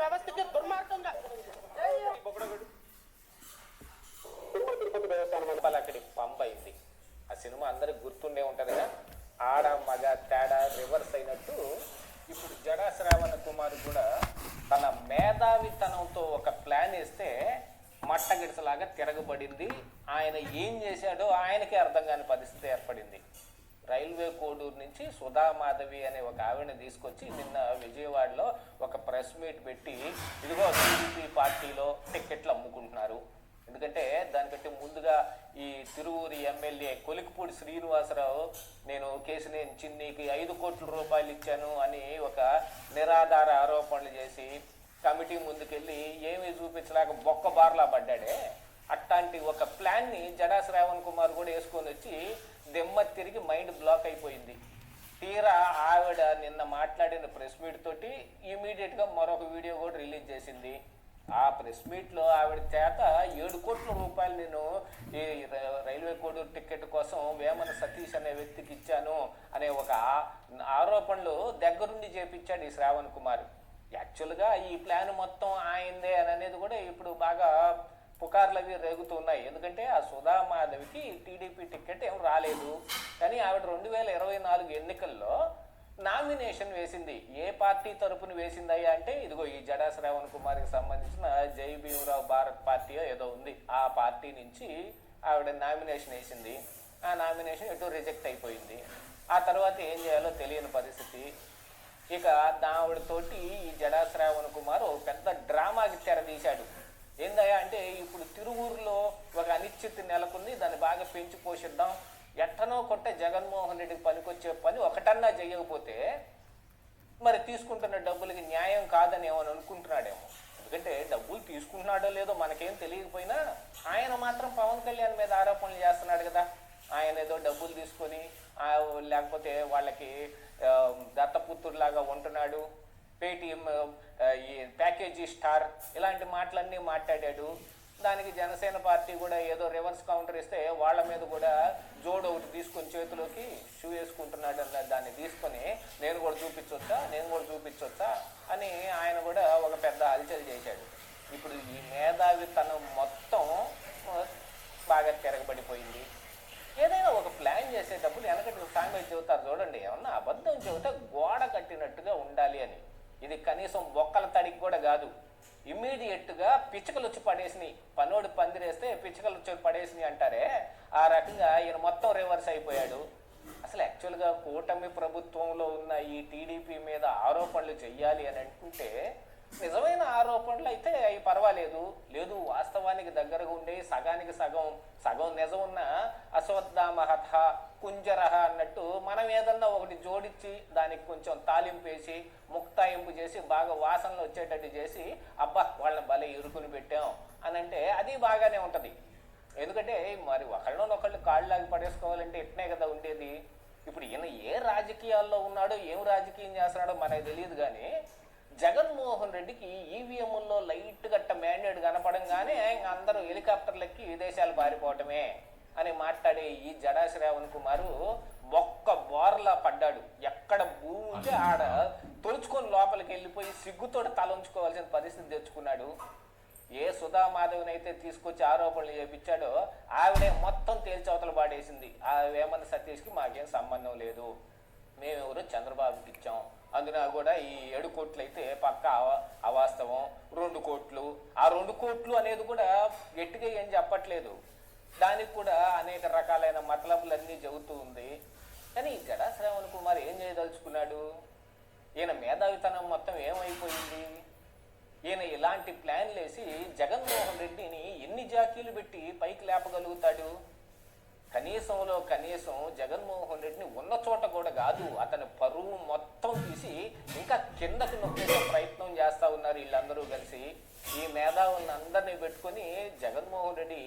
వ్యవస్థకి దుర్మార్గంగా అక్కడికి పంప్ అయింది ఆ సినిమా అందరికి గుర్తుండే ఉంటుంది కదా? ఆడ మగ తేడా రివర్స్ అయినట్టు ఇప్పుడు జడా శ్రావణ కుమార్ కూడా తన మేధావితనంతో ఒక ప్లాన్ వేస్తే మట్టగిడిసలాగా తిరగబడింది. ఆయన ఏం చేశాడో ఆయనకే అర్థం కాని పరిస్థితి ఏర్పడింది. రైల్వే కోడూరు నుంచి సుధా మాధవి అనే ఒక ఆవిడని తీసుకొచ్చి నిన్న విజయవాడలో ఒక ప్రెస్ మీట్ పెట్టి ఇదిగో టీడీపీ పార్టీలో టిక్కెట్లు అమ్ముకుంటున్నారు. ఎందుకంటే దానికంటే ముందుగా ఈ తిరువూరి ఎమ్మెల్యే కొలికిపూడి శ్రీనివాసరావు నేను కేసినేని చిన్నికి ఐదు కోట్ల రూపాయలు ఇచ్చాను అని ఒక నిరాధార ఆరోపణలు చేసి కమిటీ ముందుకెళ్ళి ఏమీ చూపించలేక బొక్క బార్లా పడ్డాడే. అట్లాంటి ఒక ప్లాన్ని జడా శ్రావణ్ కుమార్ కూడా వేసుకొని వచ్చి దెమ్మ తిరిగి మైండ్ బ్లాక్ అయిపోయింది. తీరా ఆవిడ నిన్న మాట్లాడిన ప్రెస్ మీట్ తోటి ఇమీడియట్గా మరొక వీడియో కూడా రిలీజ్ చేసింది. ఆ ప్రెస్ మీట్లో ఆవిడ చేత ఏడు కోట్ల రూపాయలు నేను ఈ రైల్వే కోడూరు టికెట్ కోసం వేమన సతీష్ అనే వ్యక్తికి ఇచ్చాను అనే ఒక ఆరోపణలు దగ్గరుండి చేపించాడు ఈ శ్రావణ్ కుమార్. యాక్చువల్గా ఈ ప్లాన్ మొత్తం ఆయిందే అని అనేది కూడా ఇప్పుడు బాగా పుకార్లు అవి రేగుతున్నాయి ఎందుకంటే ఆ సుధా మాధవికి టీడీపీ టికెట్ ఏం రాలేదు. కానీ ఆవిడ రెండు వేల ఇరవై నాలుగు ఎన్నికల్లో నామినేషన్ వేసింది. ఏ పార్టీ తరపున వేసిందయ్యా అంటే ఇదిగో ఈ జడా శ్రావణ్ కుమార్కి సంబంధించిన జై భీమరావు భారత్ పార్టీ ఏదో ఉంది. ఆ పార్టీ నుంచి ఆవిడ నామినేషన్ వేసింది. ఆ నామినేషన్ ఎటు రిజెక్ట్ అయిపోయింది. ఆ తర్వాత ఏం చేయాలో తెలియని పరిస్థితి. ఇక దావిడతోటి ఈ జడా శ్రావణ్ కుమార్ పెద్ద డ్రామాకి తెరదీశాడు. ఏందయ్యా అంటే ఇప్పుడు తిరువూరులో ఒక అనిశ్చితి నెలకొంది దాన్ని బాగా పెంచి పోషిద్దాం. ఎట్టనో కొట్ట జగన్మోహన్ రెడ్డికి పనికొచ్చే పని ఒకటన్నా చేయకపోతే మరి తీసుకుంటున్న డబ్బులకి న్యాయం కాదని ఏమని అనుకుంటున్నాడేమో. ఎందుకంటే డబ్బులు తీసుకుంటున్నాడో లేదో మనకేం తెలియకపోయినా ఆయన మాత్రం పవన్ కళ్యాణ్ మీద ఆరోపణలు చేస్తున్నాడు కదా. ఆయన ఏదో డబ్బులు తీసుకొని లేకపోతే వాళ్ళకి దత్తపుత్రులాగా ఉంటున్నాడు. పేటిఎం ఈ ప్యాకేజీ స్టార్ ఇలాంటి మాటలన్నీ మాట్లాడాడు. దానికి జనసేన పార్టీ కూడా ఏదో రివర్స్ కౌంటర్ ఇస్తే వాళ్ళ మీద కూడా జోడు ఒకటి తీసుకొని చేతిలోకి షూ వేసుకుంటున్నాడు అన్న దాన్ని తీసుకొని నేను కూడా చూపించొచ్చా నేను కూడా చూపించొచ్చా అని ఆయన కూడా ఒక పెద్ద అలచల్ చేశాడు. ఇప్పుడు ఈ మేధావితనం మొత్తం బాగా తిరగబడిపోయింది. ఏదైనా ఒక ప్లాన్ చేసేటప్పుడు వెనకటి సామెత చెబుతారు చూడండి ఏమన్నా అబద్ధం చెబితే గోడ కట్టినట్టుగా ఉండాలి అని. ఇది కనీసం బొక్కల తడికి కూడా కాదు. ఇమ్మీడియట్గా పిచ్చుకలు వచ్చి పడేసినాయి. పనోడు పందిరేస్తే పిచ్చుకలు వచ్చి పడేసినాయి అంటారే? ఆ రకంగా ఈయన మొత్తం రివర్స్ అయిపోయాడు. అసలు యాక్చువల్గా కూటమి ప్రభుత్వంలో ఉన్న ఈ టీడీపీ మీద ఆరోపణలు చెయ్యాలి అని అనుకుంటే నిజమైన ఆరోపణలు అయితే అవి పర్వాలేదు. లేదు వాస్తవానికి దగ్గరగా ఉండే సగానికి సగం సగం నిజం ఉన్న అశ్వత్థామహత కుంజరహ అన్నట్టు మనం ఏదన్నా ఒకటి జోడించి దానికి కొంచెం తాలింపు వేసి ముక్తాయింపు చేసి బాగా వాసనలు వచ్చేటట్టు చేసి అబ్బా వాళ్ళని భలే ఇరుకుని పెట్టాం అని అంటే అది బాగానే ఉంటుంది. ఎందుకంటే మరి ఒకళ్ళనొకళ్ళు కాళ్ళలాగి పడేసుకోవాలంటే ఇట్నే కదా ఉండేది. ఇప్పుడు ఈయన ఏ రాజకీయాల్లో ఉన్నాడో ఏం రాజకీయం చేస్తున్నాడో మనకు తెలియదు కానీ జగన్మోహన్ రెడ్డికి ఈవీఎంలో లైట్ గట్ట మ్యాండేట్ కనపడంగానే ఇంక అందరూ హెలికాప్టర్లకి విదేశాలు పారిపోవటమే. అని మాట్లాడే ఈ జడాశ్రావణ్ కుమారు ఒక్క బోర్లా పడ్డాడు. ఎక్కడ భూమి ఉంటే ఆడ తొలుచుకొని లోపలికి వెళ్ళిపోయి సిగ్గుతోటి తల ఉంచుకోవాల్సిన పరిస్థితి తెచ్చుకున్నాడు. ఏ సుధా మాధవ్ని అయితే తీసుకొచ్చి ఆరోపణలు చేపించాడో ఆవిడే మొత్తం తేల్చవతలు పాడేసింది. ఆ వేమన సతీష్కి మాకేం సంబంధం లేదు. మేమెవరో చంద్రబాబుకి ఇచ్చాం. అందున కూడా ఈ ఏడు కోట్లు అయితే పక్క అవాస్తవం. రెండు కోట్లు. ఆ రెండు కోట్లు అనేది కూడా గట్టిగా ఏం చెప్పట్లేదు. దానికి కూడా అనేక రకాలైన మతలబులన్నీ చెబుతూ ఉంది. కానీ ఈ జడా శ్రావణ్ కుమార్ ఏం చేయదలుచుకున్నాడు? ఈయన మేధావితనం మొత్తం ఏమైపోయింది? ఈయన ఇలాంటి ప్లాన్లు వేసి జగన్మోహన్ రెడ్డిని ఎన్ని జాకీలు పెట్టి పైకి లేపగలుగుతాడు? కనీసంలో కనీసం జగన్మోహన్ రెడ్డిని ఉన్న చోట కూడా కాదు అతని పరువు మొత్తం తీసి ఇంకా కిందకి నొక్కేసే ప్రయత్నం చేస్తూ ఉన్నారు వీళ్ళందరూ కలిసి. ఈ మేధావులను అందరినీ పెట్టుకొని జగన్మోహన్ రెడ్డి